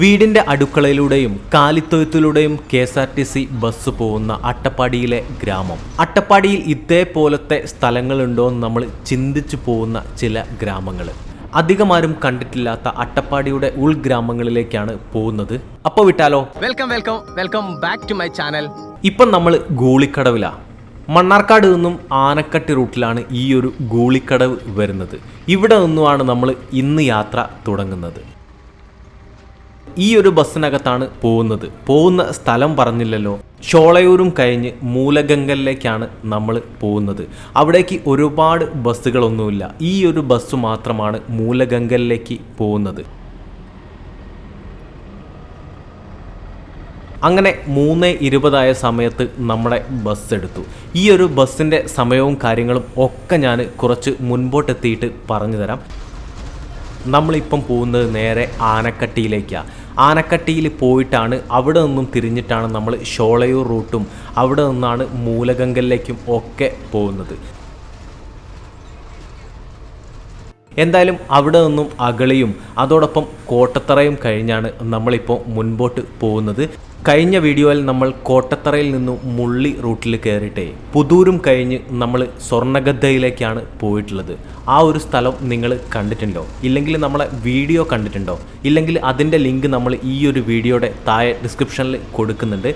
വീടിന്റെ അടുക്കളയിലൂടെയും കാലിത്തൊഴുത്തിലൂടെയും K S R T C bus പോകുന്ന അട്ടപ്പാടിയിലെ ഗ്രാമം. അട്ടപ്പാടിയിൽ ഇതേപോലത്തെ സ്ഥലങ്ങളുണ്ടോ എന്ന് നമ്മൾ ചിന്തിച്ചു പോകുന്ന ചില ഗ്രാമങ്ങൾ. അധികമാരും കണ്ടിട്ടില്ലാത്ത അട്ടപ്പാടിയുടെ ഉൾഗ്രാമങ്ങളിലേക്കാണ് പോകുന്നത്. അപ്പോൾ വിട്ടാലോ? Welcome welcome welcome back to my channel ഇപ്പം നമ്മൾ ഗൂളിക്കടവിലാണ് മണ്ണാർക്കാട് നിന്നും ആനക്കട്ടി റൂട്ടിലാണ് ഈ ഒരു ഗൂളിക്കടവ് വരുന്നത്. ഇവിടെ നിന്നുമാണ് നമ്മൾ ഇന്ന് യാത്ര തുടങ്ങുന്നത്. ഈ ഒരു ബസ്സിനകത്താണ് പോകുന്നത്. പോകുന്ന സ്ഥലം പറഞ്ഞില്ലല്ലോ. ഷോളയൂരും കഴിഞ്ഞ് മൂലഗംഗലിലേക്കാണ് നമ്മൾ പോകുന്നത്. അവിടേക്ക് ഒരുപാട് ബസ്സുകളൊന്നുമില്ല. ഈ ഒരു ബസ് മാത്രമാണ് മൂലഗംഗലിലേക്ക് പോകുന്നത്. അങ്ങനെ മൂന്ന് ഇരുപതായ സമയത്ത് നമ്മുടെ ബസ് എടുത്തു. ഈ ഒരു ബസ്സിന്റെ സമയവും കാര്യങ്ങളും ഒക്കെ ഞാൻ കുറച്ച് മുൻപോട്ടെത്തിയിട്ട് പറഞ്ഞു തരാം. നമ്മളിപ്പം പോകുന്നത് നേരെ ആനക്കട്ടിയിലേക്കാണ് ആനക്കട്ടിയിൽ പോയിട്ടാണ് അവിടെ നിന്നും തിരിഞ്ഞിട്ടാണ് നമ്മൾ ഷോളയൂർ റൂട്ടും അവിടെ നിന്നാണ് മൂലഗംഗലിലേക്കും ഒക്കെ പോകുന്നത്. എന്തായാലും അവിടെ നിന്നും അകളിയും അതോടൊപ്പം കോട്ടത്തറയും കഴിഞ്ഞാണ് നമ്മളിപ്പോൾ മുൻപോട്ട് പോകുന്നത്. കഴിഞ്ഞ വീഡിയോയിൽ നമ്മൾ കോട്ടത്തറയിൽ നിന്നും മുള്ളി റൂട്ടിൽ കയറിയിട്ടേ പുതൂരും കഴിഞ്ഞ് നമ്മൾ സ്വർണഗദ്ധയിലേക്കാണ് പോയിട്ടുള്ളത്. ആ ഒരു സ്ഥലം നിങ്ങൾ കണ്ടിട്ടുണ്ടോ? ഇല്ലെങ്കിൽ നമ്മളെ വീഡിയോ കണ്ടിട്ടുണ്ടോ? ഇല്ലെങ്കിൽ അതിന്റെ ലിങ്ക് നമ്മൾ ഈ ഒരു വീഡിയോയുടെ താഴെ ഡിസ്ക്രിപ്ഷനിൽ കൊടുക്കുന്നുണ്ട്.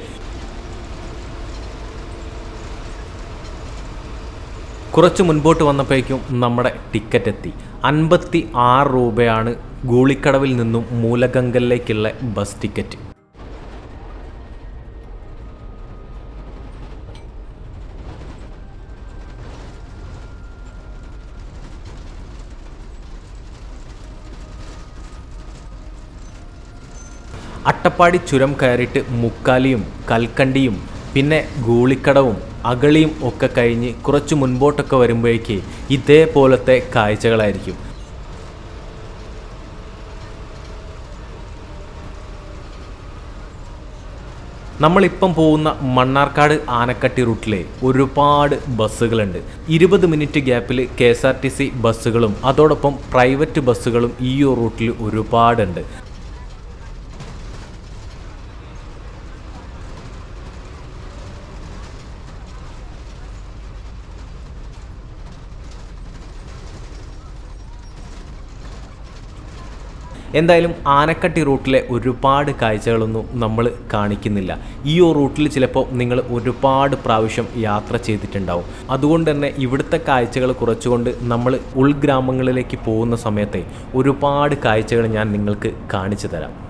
കുറച്ച് മുൻപോട്ട് വന്നപ്പോഴേക്കും നമ്മുടെ ടിക്കറ്റ് എത്തി. അൻപത്തി ആറ് രൂപയാണ് ഗൂളിക്കടവിൽ നിന്നും മൂലഗംഗലിലേക്കുള്ള ബസ് ടിക്കറ്റ്. അട്ടപ്പാടി ചുരം കയറിയിട്ട് മുക്കാലിയും കൽക്കണ്ടിയും പിന്നെ ഗൂളിക്കടവും അകളിയും ഒക്കെ കഴിഞ്ഞ് കുറച്ച് മുൻപോട്ടൊക്കെ വരുമ്പോഴേക്ക് ഇതേപോലത്തെ കാഴ്ചകളായിരിക്കും. നമ്മളിപ്പം പോകുന്ന മണ്ണാർക്കാട് ആനക്കട്ടി റൂട്ടിലെ ഒരുപാട് ബസ്സുകളുണ്ട്. ഇരുപത് മിനിറ്റ് ഗ്യാപ്പിൽ K S R T C ബസ്സുകളും അതോടൊപ്പം പ്രൈവറ്റ് ബസ്സുകളും ഈ റൂട്ടിൽ ഒരുപാടുണ്ട്. എന്തായാലും ആനക്കട്ടി റൂട്ടിലെ ഒരുപാട് കാഴ്ചകളൊന്നും നമ്മൾ കാണിക്കുന്നില്ല. ഈ റൂട്ടിൽ ചിലപ്പോൾ നിങ്ങൾ ഒരുപാട് പ്രാവശ്യം യാത്ര ചെയ്തിട്ടുണ്ടാവും. അതുകൊണ്ട് തന്നെ ഇവിടുത്തെ കാഴ്ചകൾ കുറച്ചുകൊണ്ട് നമ്മൾ ഉൾഗ്രാമങ്ങളിലേക്ക് പോകുന്ന സമയത്തെ ഒരുപാട് കാഴ്ചകൾ ഞാൻ നിങ്ങൾക്ക് കാണിച്ചു തരാം.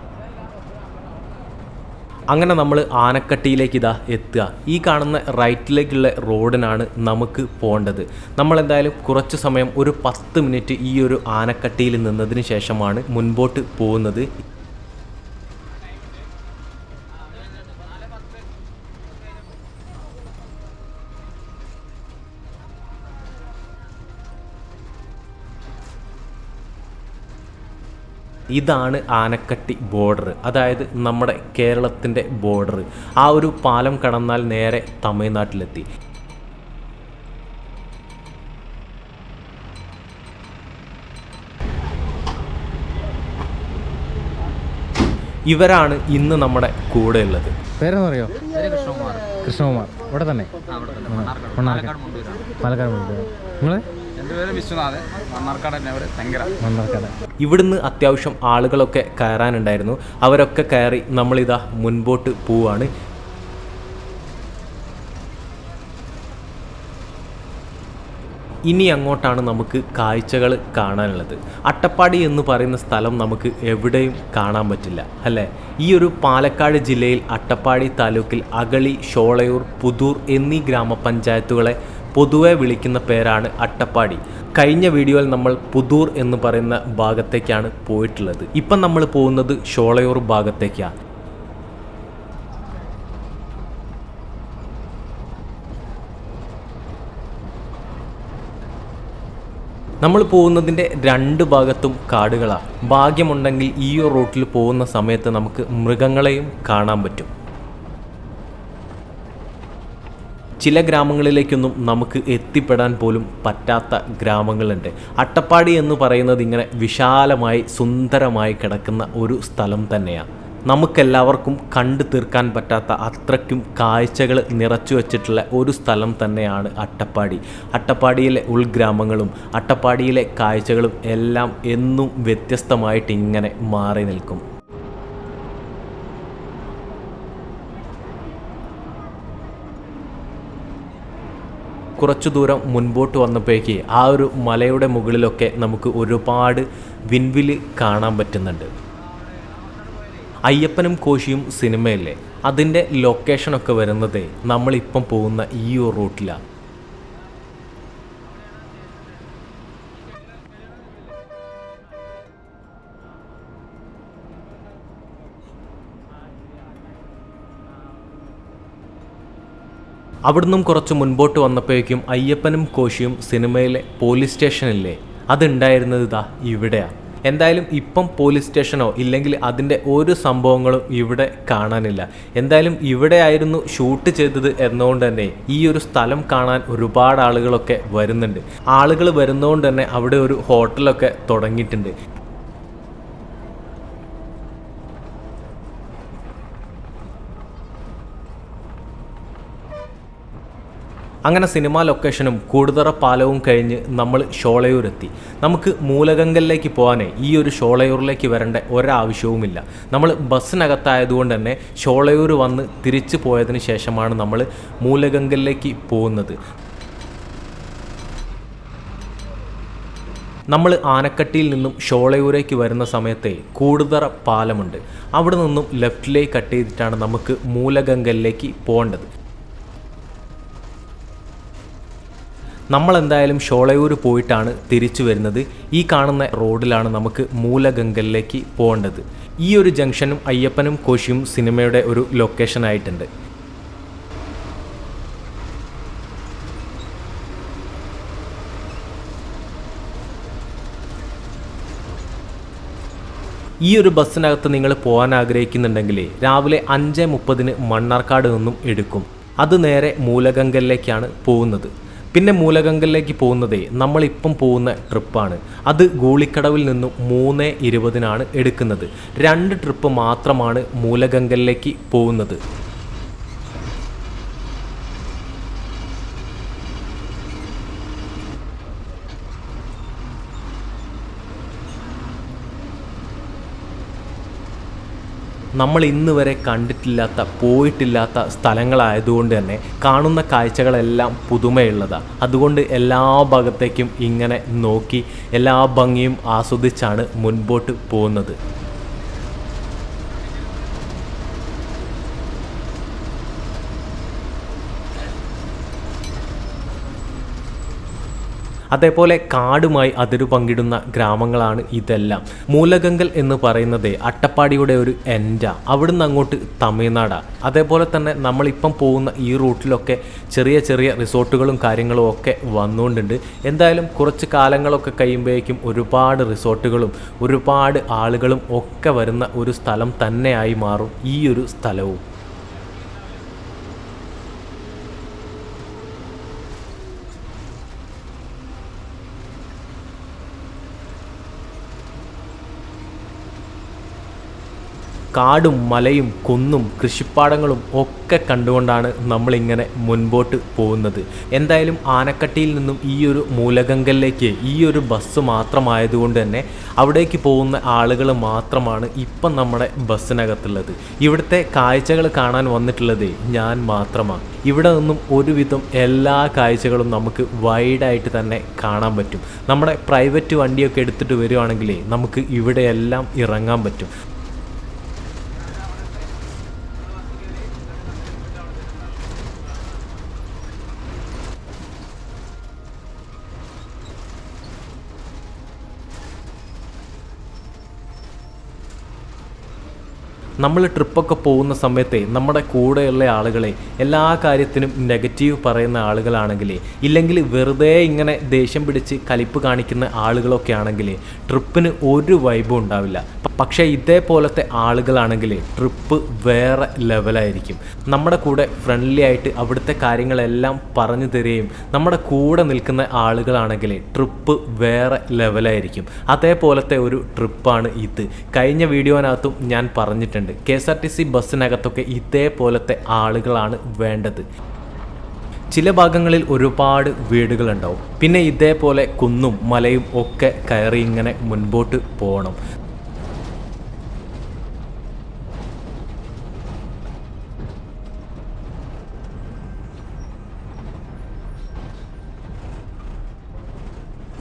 അങ്ങനെ നമ്മൾ ആനക്കട്ടിയിലേക്ക് ഇതാ എത്തുക. ഈ കാണുന്ന റൈറ്റിലേക്കുള്ള റോഡിനാണ് നമുക്ക് പോകേണ്ടത്. നമ്മളെന്തായാലും കുറച്ച് സമയം ഒരു പത്ത് മിനിറ്റ് ഈ ഒരു ആനക്കട്ടിയിൽ നിന്നതിന് ശേഷമാണ് മുൻപോട്ട് പോകുന്നത്. ഇതാണ് ആനക്കട്ടി ബോർഡർ. അതായത് നമ്മുടെ കേരളത്തിന്റെ ബോർഡർ. ആ ഒരു പാലം കടന്നാൽ നേരെ തമിഴ്നാട്ടിലെത്തി. ഇവരാണ് ഇന്ന് നമ്മുടെ കൂടെ ഉള്ളത്. പേരെന്നറിയോ കൃഷ്ണകുമാർ. കൃഷ്ണകുമാർ. ഇവിടെ തന്നെ. പാലക്കാട് നിങ്ങൾ എന്റെ പേര് വിശ്വനാഥൻ മണ്ണാർക്കാട് തന്നെ അവർ ഭയങ്കര. മണ്ണാർക്കാട്. ഇവിടുന്ന് അത്യാവശ്യം ആളുകളൊക്കെ കയറാനുണ്ടായിരുന്നു. അവരൊക്കെ കയറി നമ്മളിതാ മുൻപോട്ട് പോവാണ്. ഇനി അങ്ങോട്ടാണ് നമുക്ക് കാഴ്ചകൾ കാണാനുള്ളത്. അട്ടപ്പാടി എന്ന് പറയുന്ന സ്ഥലം നമുക്ക് എവിടെയും കാണാൻ പറ്റില്ല അല്ലേ? ഈ ഒരു പാലക്കാട് ജില്ലയിൽ അട്ടപ്പാടി താലൂക്കിൽ അഗളി ഷോളയൂർ പുതൂർ എന്നീ ഗ്രാമപഞ്ചായത്തുകളെ പൊതുവെ വിളിക്കുന്ന പേരാണ് അട്ടപ്പാടി. കഴിഞ്ഞ വീഡിയോയിൽ നമ്മൾ പുതൂർ എന്ന് പറയുന്ന ഭാഗത്തേക്കാണ് പോയിട്ടുള്ളത്. ഇപ്പം നമ്മൾ പോകുന്നത് ഷോളയൂർ ഭാഗത്തേക്കാണ് നമ്മൾ പോകുന്നതിന്റെ രണ്ട് ഭാഗത്തും കാടുകളാണ് ഭാഗ്യമുണ്ടെങ്കിൽ ഈ റൂട്ടിൽ പോകുന്ന സമയത്ത് നമുക്ക് മൃഗങ്ങളെയും കാണാൻ പറ്റും. ചില ഗ്രാമങ്ങളിലേക്കൊന്നും നമുക്ക് എത്തിപ്പെടാൻ പോലും പറ്റാത്ത ഗ്രാമങ്ങളുണ്ട്. അട്ടപ്പാടി എന്ന് പറയുന്നത് ഇങ്ങനെ വിശാലമായി സുന്ദരമായി കിടക്കുന്ന ഒരു സ്ഥലം തന്നെയാണ്. നമുക്കെല്ലാവർക്കും കണ്ടു തീർക്കാൻ പറ്റാത്ത അത്രയ്ക്കും കാഴ്ചകൾ നിറച്ചു വച്ചിട്ടുള്ള ഒരു സ്ഥലം തന്നെയാണ് അട്ടപ്പാടി. അട്ടപ്പാടിയിലെ ഉൾഗ്രാമങ്ങളും അട്ടപ്പാടിയിലെ കാഴ്ചകളും എല്ലാം എന്നും വ്യത്യസ്തമായിട്ട് ഇങ്ങനെ മാറി നിൽക്കും. കുറച്ചു ദൂരം മുൻപോട്ട് വന്നപ്പോഴേക്ക് ആ ഒരു മലയുടെ മുകളിലൊക്കെ നമുക്ക് ഒരുപാട് വിൻവിൽ കാണാൻ പറ്റുന്നുണ്ട്. അയ്യപ്പനും കോശിയും സിനിമയല്ലേ? അതിന്റെ ലൊക്കേഷനൊക്കെ വരുന്നത് നമ്മളിപ്പം പോകുന്ന ഈ ഒരു റൂട്ടിലാണ് അവിടുന്നും കുറച്ച് മുൻപോട്ട് വന്നപ്പോഴേക്കും അയ്യപ്പനും കോശിയും സിനിമയിലെ പോലീസ് സ്റ്റേഷനില്ലേ? അതുണ്ടായിരുന്നത് ഇതാ ഇവിടെയാണ് എന്തായാലും ഇപ്പം പോലീസ് സ്റ്റേഷനോ ഇല്ലെങ്കിൽ അതിന്റെ ഒരു സംഭവങ്ങളും ഇവിടെ കാണാനില്ല. എന്തായാലും ഇവിടെ ആയിരുന്നു ഷൂട്ട് ചെയ്തത് എന്നുകൊണ്ട് തന്നെ ഈ ഒരു സ്ഥലം കാണാൻ ഒരുപാട് ആളുകളൊക്കെ വരുന്നുണ്ട്. ആളുകൾ വരുന്നതുകൊണ്ട് തന്നെ അവിടെ ഒരു ഹോട്ടലൊക്കെ തുടങ്ങിയിട്ടുണ്ട്. അങ്ങനെ സിനിമാ ലൊക്കേഷനും കൂടുതറ പാലവും കഴിഞ്ഞ് നമ്മൾ ഷോളയൂരെത്തി. നമുക്ക് മൂലഗംഗലിലേക്ക് പോകാനേ ഈ ഒരു ഷോളയൂരിലേക്ക് വരേണ്ട ഒരാവശ്യവുമില്ല. നമ്മൾ ബസ്സിനകത്തായതുകൊണ്ട് തന്നെ ഷോളയൂർ വന്ന് തിരിച്ചു പോയതിന് ശേഷമാണ് നമ്മൾ മൂലഗംഗലിലേക്ക് പോകുന്നത്. നമ്മൾ ആനക്കട്ടിയിൽ നിന്നും ഷോളയൂരേക്ക് വരുന്ന സമയത്തെ കൂടുതറ പാലമുണ്ട്. അവിടെ നിന്നും ലെഫ്റ്റിലേക്ക് കട്ട് ചെയ്തിട്ടാണ് നമുക്ക് മൂലഗംഗലിലേക്ക് പോകേണ്ടത്. നമ്മൾ എന്തായാലും ഷോളയൂർ പോയിട്ടാണ് തിരിച്ചു വരുന്നത്. ഈ കാണുന്ന റോഡിലാണ് നമുക്ക് മൂലഗംഗലിലേക്ക് പോകേണ്ടത്. ഈ ഒരു ജംഗ്ഷനും അയ്യപ്പനും കോശിയും സിനിമയുടെ ഒരു ലൊക്കേഷൻ ആയിട്ടുണ്ട്. ഈ ഒരു ബസ്സിനകത്ത് നിങ്ങൾ പോകാൻ ആഗ്രഹിക്കുന്നുണ്ടെങ്കിൽ രാവിലെ അഞ്ച് മുപ്പതിന് മണ്ണാർക്കാട് നിന്നും എടുക്കും. അത് നേരെ മൂലഗംഗലിലേക്കാണ് പോകുന്നത്. പിന്നെ മൂലകങ്കലിലേക്ക് പോകുന്നതേ നമ്മളിപ്പം പോകുന്ന ട്രിപ്പാണ്. അത് ഗൂളിക്കടവിൽ നിന്നും മൂന്ന് ഇരുപതിനാണ് എടുക്കുന്നത്. രണ്ട് ട്രിപ്പ് മാത്രമാണ് മൂലകങ്കലിലേക്ക് പോകുന്നത്. നമ്മൾ ഇന്ന് വരെ കണ്ടിട്ടില്ലാത്ത പോയിട്ടില്ലാത്ത സ്ഥലങ്ങളായതുകൊണ്ട് തന്നെ കാണുന്ന കാഴ്ചകളെല്ലാം പുതുമയുള്ളതാണ് അതുകൊണ്ട് എല്ലാ ഭാഗത്തേക്കും ഇങ്ങനെ നോക്കി എല്ലാ ഭംഗിയും ആസ്വദിച്ചാണ് മുൻപോട്ട് പോകുന്നത്. അതേപോലെ കാടുമായി അതിരു പങ്കിടുന്ന ഗ്രാമങ്ങളാണ് ഇതെല്ലാം. മൂലഗംഗൽ എന്ന് പറയുന്നത് അട്ടപ്പാടിയുടെ ഒരു എൻഡ. അവിടുന്ന് അങ്ങോട്ട് തമിഴ്നാടാണ് അതേപോലെ തന്നെ നമ്മളിപ്പം പോകുന്ന ഈ റൂട്ടിലൊക്കെ ചെറിയ ചെറിയ റിസോർട്ടുകളും കാര്യങ്ങളും ഒക്കെ വന്നുകൊണ്ടുണ്ട്. എന്തായാലും കുറച്ച് കാലങ്ങളൊക്കെ കഴിയുമ്പോഴേക്കും ഒരുപാട് റിസോർട്ടുകളും ഒരുപാട് ആളുകളും ഒക്കെ വരുന്ന ഒരു സ്ഥലം തന്നെയായി മാറും ഈ ഒരു സ്ഥലവും. കാടും മലയും കുന്നും കൃഷിപ്പാടങ്ങളും ഒക്കെ കണ്ടുകൊണ്ടാണ് നമ്മളിങ്ങനെ മുൻപോട്ട് പോകുന്നത്. എന്തായാലും ആനക്കട്ടിയിൽ നിന്നും ഈ ഒരു മൂലഗംഗലിലേക്ക് ഈ ഒരു ബസ് മാത്രമായതുകൊണ്ട് തന്നെ അവിടേക്ക് പോകുന്ന ആളുകൾ മാത്രമാണ് ഇപ്പം നമ്മുടെ ബസ്സിനകത്തുള്ളത്. ഇവിടുത്തെ കാഴ്ചകൾ കാണാൻ വന്നിട്ടുള്ളത് ഞാൻ മാത്രമാണ് ഇവിടെ നിന്നും ഒരുവിധം എല്ലാ കാഴ്ചകളും നമുക്ക് വൈഡായിട്ട് തന്നെ കാണാൻ പറ്റും. നമ്മുടെ പ്രൈവറ്റ് വണ്ടിയൊക്കെ എടുത്തിട്ട് വരുവാണെങ്കിൽ നമുക്ക് ഇവിടെയെല്ലാം ഇറങ്ങാൻ പറ്റും. നമ്മൾ ട്രിപ്പൊക്കെ പോകുന്ന സമയത്തെ നമ്മുടെ കൂടെയുള്ള ആളുകളെ എല്ലാ കാര്യത്തിനും നെഗറ്റീവ് പറയുന്ന ആളുകളാണെങ്കിൽ ഇല്ലെങ്കിൽ വെറുതെ ഇങ്ങനെ ദേഷ്യം പിടിച്ച് കലിപ്പ് കാണിക്കുന്ന ആളുകളൊക്കെ ആണെങ്കിൽ ട്രിപ്പിന് ഒരു വൈബും ഉണ്ടാവില്ല. പക്ഷേ ഇതേപോലത്തെ ആളുകളാണെങ്കിൽ ട്രിപ്പ് വേറെ ലെവലായിരിക്കും നമ്മുടെ കൂടെ ഫ്രണ്ട്ലി ആയിട്ട് അവിടുത്തെ കാര്യങ്ങളെല്ലാം പറഞ്ഞു തരികയും നമ്മുടെ കൂടെ നിൽക്കുന്ന ആളുകളാണെങ്കിൽ ട്രിപ്പ് വേറെ ലെവലായിരിക്കും അതേപോലത്തെ ഒരു ട്രിപ്പാണ് ഇത്. കഴിഞ്ഞ വീഡിയോനകത്തും ഞാൻ പറഞ്ഞിട്ടുണ്ട്. K S R T C ബസ്സിനകത്തൊക്കെ ഇതേപോലത്തെ ആളുകളാണ് വേണ്ടത്. ചില ഭാഗങ്ങളിൽ ഒരുപാട് വീടുകളുണ്ടാവും. പിന്നെ ഇതേപോലെ കുന്നും മലയും ഒക്കെ കയറി ഇങ്ങനെ മുൻപോട്ട് പോകണം.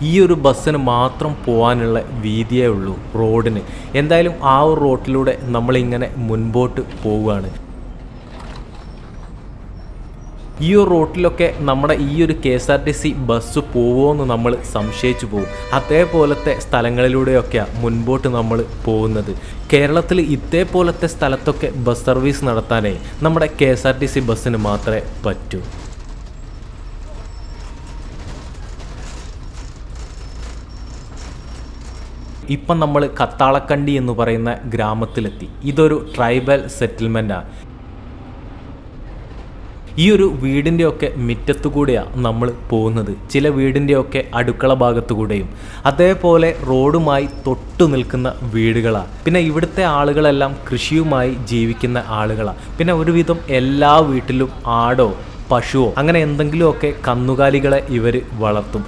ഈ ഒരു ബസ്സിന് മാത്രം പോകാനുള്ള വീതിയേ ഉള്ളൂ റോഡിന്. എന്തായാലും ആ ഒരു റോട്ടിലൂടെ നമ്മളിങ്ങനെ മുൻപോട്ട് പോവുകയാണ്. ഈ ഒരു റോട്ടിലൊക്കെ നമ്മുടെ ഈ ഒരു K S R T C bus പോവുമെന്ന് നമ്മൾ സംശയിച്ചു പോകും. അതേപോലത്തെ സ്ഥലങ്ങളിലൂടെയൊക്കെയാണ് മുൻപോട്ട് നമ്മൾ പോകുന്നത്. കേരളത്തിൽ ഇതേപോലത്തെ സ്ഥലത്തൊക്കെ ബസ് സർവീസ് നടത്താനേ നമ്മുടെ K S R T C ബസ്സിന് മാത്രമേ പറ്റൂ. ഇപ്പം നമ്മൾ കത്താളക്കണ്ടി എന്ന് പറയുന്ന ഗ്രാമത്തിലെത്തി. ഇതൊരു ട്രൈബൽ സെറ്റിൽമെന്റാണ് ഈ ഒരു വീടിന്റെ ഒക്കെ മുറ്റത്തു കൂടെയാണ് നമ്മൾ പോകുന്നത്. ചില വീടിന്റെ ഒക്കെ അടുക്കള ഭാഗത്തു കൂടെയും അതേപോലെ റോഡുമായി തൊട്ടു നിൽക്കുന്ന വീടുകളാണ് പിന്നെ ഇവിടുത്തെ ആളുകളെല്ലാം കൃഷിയുമായി ജീവിക്കുന്ന ആളുകളാണ് പിന്നെ ഒരുവിധം എല്ലാ വീട്ടിലും ആടോ പശുവോ അങ്ങനെ എന്തെങ്കിലുമൊക്കെ കന്നുകാലികളെ ഇവർ വളർത്തും.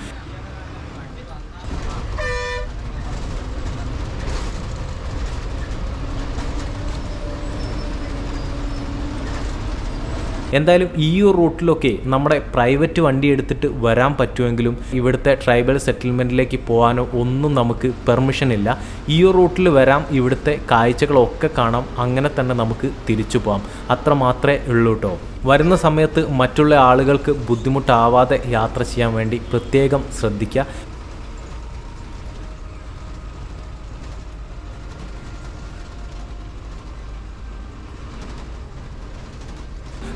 എന്തായാലും ഈ ഒരു റൂട്ടിലൊക്കെ നമ്മുടെ പ്രൈവറ്റ് വണ്ടി എടുത്തിട്ട് വരാൻ പറ്റുമെങ്കിലും ഇവിടുത്തെ ട്രൈബൽ സെറ്റിൽമെന്റിലേക്ക് പോകാനോ ഒന്നും നമുക്ക് പെർമിഷൻ ഇല്ല. ഈ ഒരു റൂട്ടിൽ വരാം ഇവിടുത്തെ കാഴ്ചകളൊക്കെ കാണാം അങ്ങനെ തന്നെ നമുക്ക് തിരിച്ചു പോകാം. അത്ര മാത്രമേ ഉള്ളൂ കേട്ടോ വരുന്ന സമയത്ത് മറ്റുള്ള ആളുകൾക്ക് ബുദ്ധിമുട്ടാവാതെ യാത്ര ചെയ്യാൻ വേണ്ടി പ്രത്യേകം ശ്രദ്ധിക്കുക.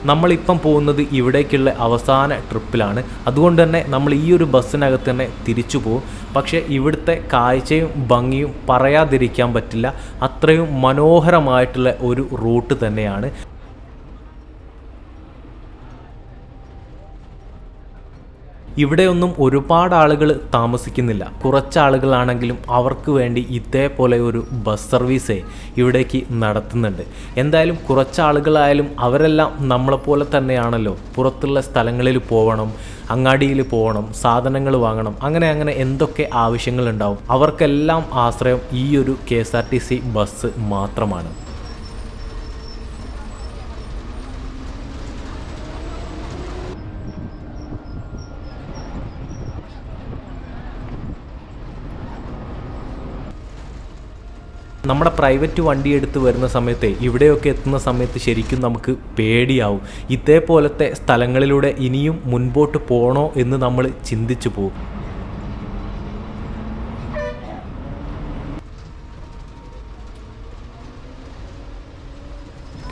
നമ്മളിപ്പം പോകുന്നത് ഇവിടേക്കുള്ള അവസാന ട്രിപ്പിലാണ്. അതുകൊണ്ട് തന്നെ നമ്മൾ ഈ ഒരു ബസ്സിനകത്ത് തന്നെ തിരിച്ചു പോകും. പക്ഷേ ഇവിടുത്തെ കാഴ്ചയും ഭംഗിയും പറയാതിരിക്കാൻ പറ്റില്ല. അത്രയും മനോഹരമായിട്ടുള്ള ഒരു റൂട്ട് തന്നെയാണ്. ഇവിടെയൊന്നും ഒരുപാട് ആളുകൾ താമസിക്കുന്നില്ല. കുറച്ച് ആളുകളാണെങ്കിലും അവർക്ക് വേണ്ടി ഇതേപോലെ ഒരു ബസ് സർവീസ് ഇവിടേക്ക് നടത്തുന്നുണ്ട്. എന്തായാലും കുറച്ച് ആളുകളായാലും അവരെല്ലാം നമ്മളെപ്പോലെ തന്നെയാണല്ലോ. പുറത്തുള്ള സ്ഥലങ്ങളിൽ പോകണം അങ്ങാടിയിൽ പോകണം സാധനങ്ങൾ വാങ്ങണം അങ്ങനെ അങ്ങനെ എന്തൊക്കെ ആവശ്യങ്ങളുണ്ടാവും. അവർക്കെല്ലാം ആശ്രയം ഈ ഒരു K S R T C bus മാത്രമാണ്. നമ്മുടെ പ്രൈവറ്റ് വണ്ടി എടുത്ത് വരുന്ന സമയത്ത് ഇവിടെയൊക്കെ എത്തുന്ന സമയത്ത് ശരിക്കും നമുക്ക് പേടിയാവും. ഇതേപോലത്തെ സ്ഥലങ്ങളിലൂടെ ഇനിയും മുൻപോട്ട് പോകണോ എന്ന് നമ്മൾ ചിന്തിച്ചു പോകും.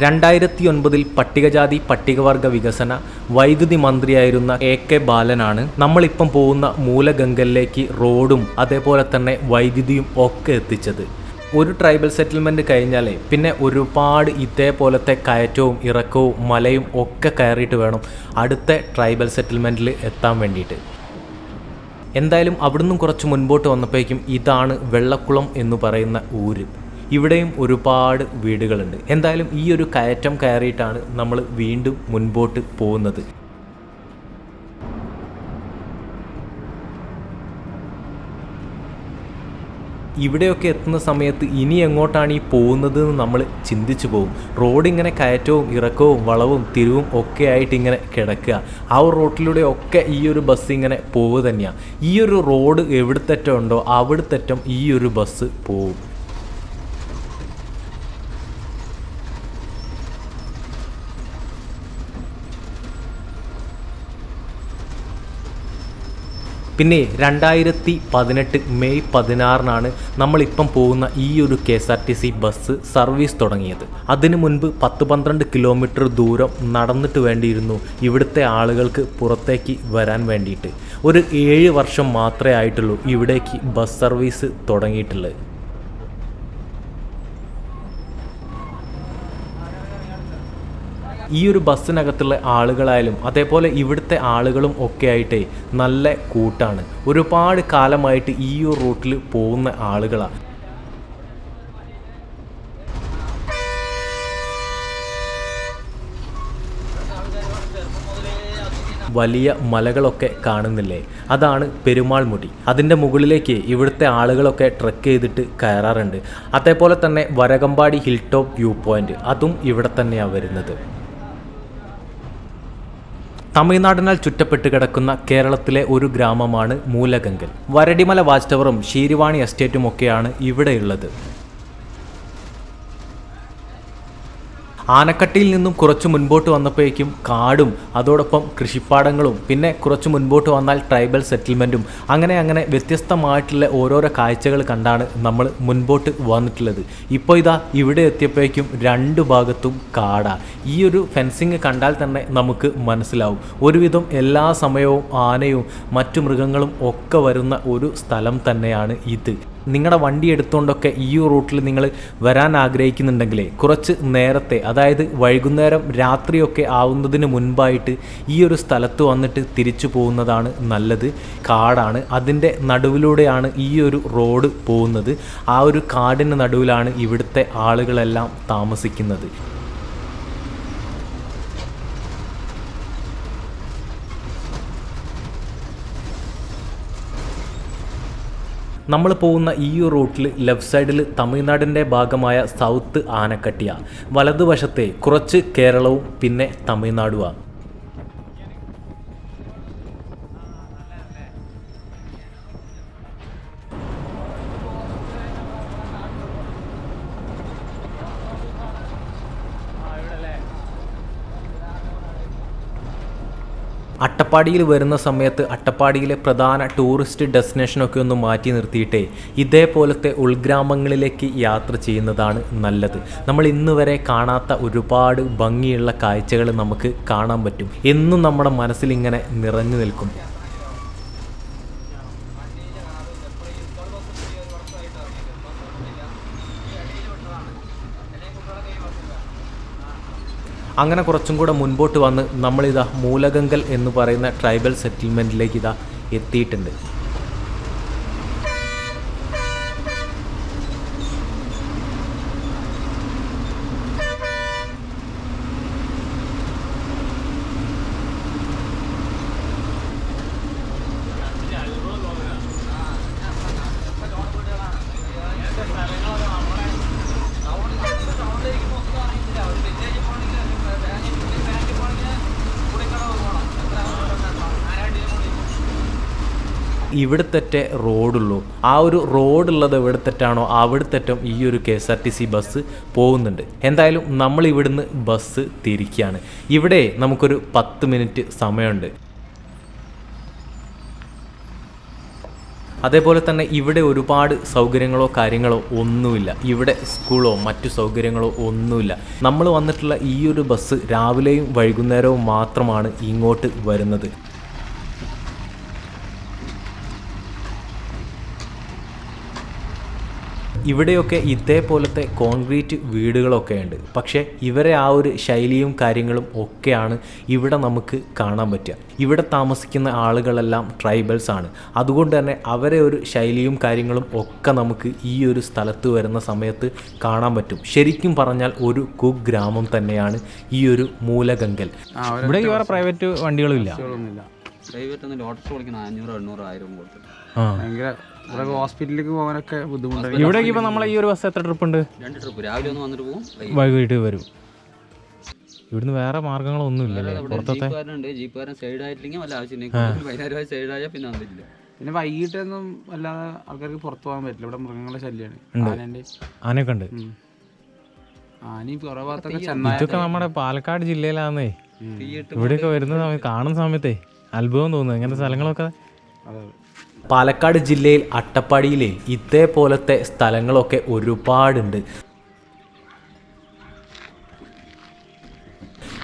രണ്ടായിരത്തി ഒൻപതിൽ പട്ടികജാതി പട്ടികവർഗ വികസന വൈദ്യുതി മന്ത്രിയായിരുന്ന എ കെ ബാലനാണ് നമ്മളിപ്പം പോകുന്ന മൂലഗംഗലിലേക്ക് റോഡും അതേപോലെ തന്നെ വൈദ്യുതിയും ഒക്കെ എത്തിച്ചത്. ഒരു ട്രൈബൽ സെറ്റിൽമെന്റ് കഴിഞ്ഞാലേ പിന്നെ ഒരുപാട് ഇതേപോലത്തെ കയറ്റവും ഇറക്കവും മലയും ഒക്കെ കയറിയിട്ട് വേണം അടുത്ത ട്രൈബൽ സെറ്റിൽമെന്റിൽ എത്താൻ വേണ്ടിയിട്ട്. എന്തായാലും അവിടുന്ന് കുറച്ച് മുൻപോട്ട് വന്നപ്പോഴേക്കും ഇതാണ് വെള്ളക്കുളം എന്ന് പറയുന്ന ഊര്. ഇവിടെയും ഒരുപാട് വീടുകളുണ്ട്. എന്തായാലും ഈ ഒരു കയറ്റം കയറിയിട്ടാണ് നമ്മൾ വീണ്ടും മുൻപോട്ട് പോകുന്നത്. ഇവിടെയൊക്കെ എത്തുന്ന സമയത്ത് ഇനി എങ്ങോട്ടാണ് ഈ പോകുന്നത് എന്ന് നമ്മൾ ചിന്തിച്ചു പോകും. റോഡ് ഇങ്ങനെ കയറ്റവും ഇറക്കവും വളവും തിരിവും ഒക്കെ ആയിട്ട് ഇങ്ങനെ കിടക്കുക. ആ ഒരു റോട്ടിലൂടെ ഒക്കെ ഈ ഒരു ബസ് ഇങ്ങനെ പോവുക തന്നെയാണ് ഈ ഒരു റോഡ് എവിടുത്തെറ്റം ഉണ്ടോ അവിടുത്തെറ്റം ഈ ഒരു ബസ് പോവും. പിന്നെ രണ്ടായിരത്തി പതിനെട്ട് മെയ് പതിനാറിനാണ് നമ്മളിപ്പം പോകുന്ന ഈ ഒരു K S R T C bus service തുടങ്ങിയത്. അതിനു മുൻപ് പത്ത് പന്ത്രണ്ട് കിലോമീറ്റർ ദൂരം നടന്നിട്ട് വേണ്ടിയിരുന്നു ഇവിടുത്തെ ആളുകൾക്ക് പുറത്തേക്ക് വരാൻ വേണ്ടിയിട്ട്. ഒരു ഏഴ് വർഷം മാത്രമേ ആയിട്ടുള്ളൂ ഇവിടേക്ക് ബസ് സർവീസ് തുടങ്ങിയിട്ടുള്ളത്. ഈ ഒരു ബസ്സിനകത്തുള്ള ആളുകളായാലും അതേപോലെ ഇവിടുത്തെ ആളുകളും ഒക്കെ ആയിട്ടേ നല്ല കൂട്ടാണ്. ഒരുപാട് കാലമായിട്ട് ഈ ഒരു റൂട്ടിൽ പോകുന്ന ആളുകളാണ് വലിയ മലകളൊക്കെ കാണുന്നില്ലേ? അതാണ് പെരുമാൾ മുടി. അതിന്റെ മുകളിലേക്ക് ഇവിടുത്തെ ആളുകളൊക്കെ ട്രക്ക് ചെയ്തിട്ട് കയറാറുണ്ട്. അതേപോലെ തന്നെ Varakampadi hill top view point. അതും ഇവിടെ തന്നെയാണ് വരുന്നത്. തമിഴ്നാടിനാൽ ചുറ്റപ്പെട്ട് കിടക്കുന്ന കേരളത്തിലെ ഒരു ഗ്രാമമാണ് മൂലഗംഗൽ വരടിമല വാച്ച് ടവറും ശീരിവാണി എസ്റ്റേറ്റും ഒക്കെയാണ് ഇവിടെയുള്ളത്. ആനക്കട്ടിയിൽ നിന്നും കുറച്ച് മുൻപോട്ട് വന്നപ്പോഴേക്കും കാടും അതോടൊപ്പം കൃഷിപ്പാടങ്ങളും പിന്നെ കുറച്ച് മുൻപോട്ട് വന്നാൽ ട്രൈബൽ സെറ്റിൽമെന്റും അങ്ങനെ അങ്ങനെ വ്യത്യസ്തമായിട്ടുള്ള ഓരോരോ കാഴ്ചകൾ കണ്ടാണ് നമ്മൾ മുൻപോട്ട് വന്നിട്ടുള്ളത്. ഇപ്പോൾ ഇതാ ഇവിടെ എത്തിയപ്പോഴേക്കും രണ്ട് ഭാഗത്തും കാടാ. ഈ ഒരു ഫെൻസിങ് കണ്ടാൽ തന്നെ നമുക്ക് മനസ്സിലാവും. ഒരുവിധം എല്ലാ സമയവും ആനയും മറ്റു മൃഗങ്ങളും ഒക്കെ വരുന്ന ഒരു സ്ഥലം തന്നെയാണ് ഇത്. നിങ്ങളുടെ വണ്ടി എടുത്തുകൊണ്ടൊക്കെ ഈ റൂട്ടിൽ നിങ്ങൾ വരാൻ ആഗ്രഹിക്കുന്നുണ്ടെങ്കിൽ കുറച്ച് നേരത്തെ അതായത് വൈകുന്നേരം രാത്രിയൊക്കെ ആവുന്നതിന് മുൻപായിട്ട് ഈ ഒരു സ്ഥലത്ത് വന്നിട്ട് തിരിച്ചു പോകുന്നതാണ് നല്ലത് കാടാണ്. അതിന്റെ നടുവിലൂടെയാണ് ഈ ഒരു റോഡ് പോകുന്നത്. ആ ഒരു കാടിന്റെ നടുവിലാണ് ഇവിടുത്തെ ആളുകളെല്ലാം താമസിക്കുന്നത്. നമ്മൾ പോകുന്ന ഈ റൂട്ടിൽ ലെഫ്റ്റ് സൈഡിൽ തമിഴ്നാടിന്റെ ഭാഗമായ സൗത്ത് ആനക്കട്ടിയ. വലതുവശത്തെ കുറച്ച് കേരളവും പിന്നെ തമിഴ്നാടുമാണ് അട്ടപ്പാടിയിൽ വരുന്ന സമയത്ത് അട്ടപ്പാടിയിലെ പ്രധാന ടൂറിസ്റ്റ് ഡെസ്റ്റിനേഷനൊക്കെ ഒന്ന് മാറ്റി നിർത്തിയിട്ടേ ഇതേപോലത്തെ ഉൾഗ്രാമങ്ങളിലേക്ക് യാത്ര ചെയ്യുന്നതാണ് നല്ലത്. നമ്മൾ ഇന്ന് വരെ കാണാത്ത ഒരുപാട് ഭംഗിയുള്ള കാഴ്ചകൾ നമുക്ക് കാണാൻ പറ്റും. എന്നും നമ്മുടെ മനസ്സിൽ ഇങ്ങനെ നിറഞ്ഞു നിൽക്കും. അങ്ങനെ കുറച്ചും കൂടെ മുൻപോട്ട് വന്ന് നമ്മളിതാ മൂലഗംഗൽ എന്ന് പറയുന്ന ട്രൈബൽ സെറ്റിൽമെന്റിലേക്ക് ഇതാ എത്തിയിട്ടുണ്ട്. ഇവിടുത്തെ റോഡുള്ളൂ. ആ ഒരു റോഡുള്ളത് എവിടുത്തെറ്റാണോ അവിടുത്തെറ്റം ഈ ഒരു K S R T C bus പോകുന്നുണ്ട്. എന്തായാലും നമ്മൾ ഇവിടുന്ന് ബസ് തിരിക്കുകയാണ് ഇവിടെ നമുക്കൊരു പത്ത് മിനിറ്റ് സമയമുണ്ട്. അതേപോലെ തന്നെ ഇവിടെ ഒരുപാട് സൗകര്യങ്ങളോ കാര്യങ്ങളോ ഒന്നുമില്ല. ഇവിടെ സ്കൂളോ മറ്റു സൗകര്യങ്ങളോ ഒന്നുമില്ല. നമ്മൾ വന്നിട്ടുള്ള ഈ ഒരു ബസ് രാവിലെയും വൈകുന്നേരവും മാത്രമാണ് ഇങ്ങോട്ട് വരുന്നത്. ഇവിടെയൊക്കെ ഇതേപോലത്തെ കോൺക്രീറ്റ് വീടുകളൊക്കെ ഉണ്ട്. പക്ഷേ ഇവരെ ആ ഒരു ശൈലിയും കാര്യങ്ങളും ഒക്കെയാണ് ഇവിടെ നമുക്ക് കാണാൻ പറ്റുക. ഇവിടെ താമസിക്കുന്ന ആളുകളെല്ലാം ട്രൈബൽസ് ആണ്. അതുകൊണ്ട് തന്നെ അവരെ ഒരു ശൈലിയും കാര്യങ്ങളും ഒക്കെ നമുക്ക് ഈ ഒരു സ്ഥലത്ത് വരുന്ന സമയത്ത് കാണാൻ പറ്റും. ശരിക്കും പറഞ്ഞാൽ ഒരു കുഗ്രാമം തന്നെയാണ് ഈ ഒരു മൂലഗംഗൽ. ഇവിടെ വേറെ പ്രൈവറ്റ് വണ്ടികളും ഇല്ല പ്രൈവറ്റ് ഒന്നും ഓട്ടോ ഓടിക്കുന്ന അഞ്ഞൂറ് എണ്ണൂറ് ആയിരം കൊടുത്തിട്ട് ഭയങ്കര ഹോസ്പിറ്റലിലേക്ക് പോകാനൊക്കെ ബുദ്ധിമുട്ടാണ്. ഇവിടെ ഇപ്പൊ നമ്മളെ ഈ ഒരു ബസ് എത്ര ട്രിപ്പ് ഉണ്ട്? രണ്ട് ട്രിപ്പ് രാവിലെ ഒന്ന് വന്നിട്ട് പോകും വൈകിട്ട്. വരും. ഇവിടുന്ന് വേറെ മാർഗങ്ങളൊന്നും ഇല്ലല്ലേ പുറത്തത്തെ ജീപ്പുകാരൻ സൈഡ് ആയിട്ടില്ലെങ്കിൽ വല്ല ആവശ്യം പതിനായിരം രൂപ സൈഡ് ആയാൽ പിന്നെ പിന്നെ വൈകിട്ടൊന്നും അല്ലാതെ ആൾക്കാർക്ക് പുറത്തു പോകാൻ പറ്റില്ല. ഇവിടെ മൃഗങ്ങളുടെ ശല്യാണ്. ആനയൊക്കെ ഉണ്ട്. ഇതൊക്കെ നമ്മുടെ പാലക്കാട് ജില്ലയിലാന്നേ. ഇവിടെയൊക്കെ വരുന്ന സമയത്ത് കാണുന്ന സമയത്തേ. അത്ഭുതം തോന്നുന്നു. ഇങ്ങനത്തെ സ്ഥലങ്ങളൊക്കെ അതെ. പാലക്കാട് ജില്ലയിൽ അട്ടപ്പാടിയിലെ ഇതേപോലത്തെ സ്ഥലങ്ങളൊക്കെ ഒരുപാടുണ്ട്.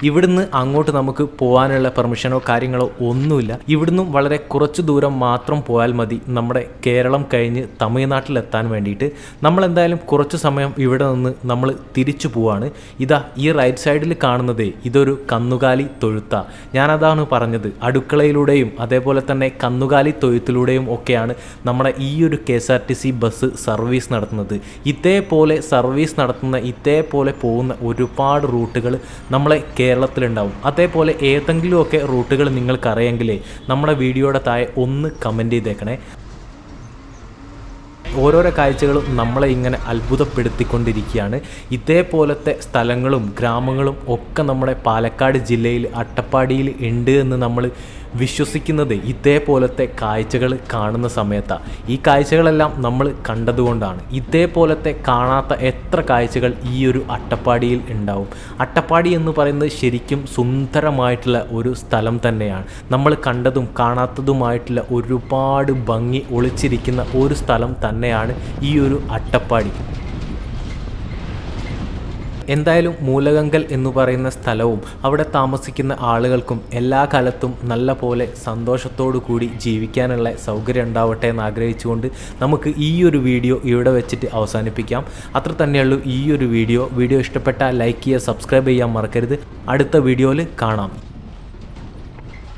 ഇവിടുന്ന് അങ്ങോട്ട് നമുക്ക് പോകാനുള്ള പെർമിഷനോ കാര്യങ്ങളോ ഒന്നുമില്ല. ഇവിടുന്നും വളരെ കുറച്ച് ദൂരം മാത്രം പോയാൽ മതി. നമ്മുടെ കേരളം കഴിഞ്ഞ് തമിഴ്നാട്ടിലെത്താൻ വേണ്ടിയിട്ട്. നമ്മൾ എന്തായാലും കുറച്ച് സമയം ഇവിടെ നിന്ന് നമ്മൾ തിരിച്ചു പോവാണ്. ഇതാ ഈ റൈറ്റ് സൈഡിൽ കാണുന്നതേ ഇതൊരു കന്നുകാലി തൊഴുത്ത. ഞാനതാണ് പറഞ്ഞത് അടുക്കളയിലൂടെയും അതേപോലെ തന്നെ കന്നുകാലി തൊഴുത്തിലൂടെയും ഒക്കെയാണ് നമ്മുടെ ഈ ഒരു K S R T C bus service നടത്തുന്നത്. ഇതേപോലെ സർവീസ് നടത്തുന്ന ഇതേപോലെ പോകുന്ന ഒരുപാട് റൂട്ടുകൾ നമ്മളെ കേരളത്തിലുണ്ടാവും. അതേപോലെ ഏതെങ്കിലുമൊക്കെ റൂട്ടുകൾ നിങ്ങൾക്കറിയെങ്കിൽ നമ്മുടെ വീഡിയോയുടെ താഴെ ഒന്ന് കമന്റ് ചെയ്തേക്കണേ. ഓരോരോ കാഴ്ചകളും നമ്മളെ ഇങ്ങനെ അത്ഭുതപ്പെടുത്തിക്കൊണ്ടിരിക്കുകയാണ്. ഇതേപോലത്തെ സ്ഥലങ്ങളും ഗ്രാമങ്ങളും ഒക്കെ നമ്മുടെ പാലക്കാട് ജില്ലയിൽ അട്ടപ്പാടിയിൽ ഉണ്ട് എന്ന് നമ്മൾ വിശ്വസിക്കുന്നത് ഇതേപോലത്തെ കാഴ്ചകൾ കാണുന്ന സമയത്താണ് ഈ കാഴ്ചകളെല്ലാം നമ്മൾ കണ്ടതുകൊണ്ടാണ്. ഇതേപോലത്തെ കാണാത്ത എത്ര കാഴ്ചകൾ ഈ ഒരു അട്ടപ്പാടിയിൽ ഉണ്ടാവും. അട്ടപ്പാടി എന്ന് പറയുന്നത് ശരിക്കും സുന്ദരമായിട്ടുള്ള ഒരു സ്ഥലം തന്നെയാണ്. നമ്മൾ കണ്ടതും കാണാത്തതുമായിട്ടുള്ള ഒരുപാട് ഭംഗി ഒളിച്ചിരിക്കുന്ന ഒരു സ്ഥലം തന്നെയാണ് ഈ ഒരു അട്ടപ്പാടി. എന്തായാലും മൂലകങ്കൽ എന്ന് പറയുന്ന സ്ഥലവും അവിടെ താമസിക്കുന്ന ആളുകൾക്കും എല്ലാ കാലത്തും നല്ല പോലെ സന്തോഷത്തോടു കൂടി ജീവിക്കാനുള്ള സൗകര്യം ഉണ്ടാവട്ടെ എന്ന് ആഗ്രഹിച്ചുകൊണ്ട് നമുക്ക് ഈ ഒരു വീഡിയോ ഇവിടെ വെച്ചിട്ട് അവസാനിപ്പിക്കാം. അത്ര തന്നെയുള്ളൂ ഈ ഒരു വീഡിയോ. വീഡിയോ ഇഷ്ടപ്പെട്ടാൽ ലൈക്ക് ചെയ്യുക സബ്സ്ക്രൈബ് ചെയ്യാൻ മറക്കരുത്. അടുത്ത വീഡിയോയിൽ കാണാം.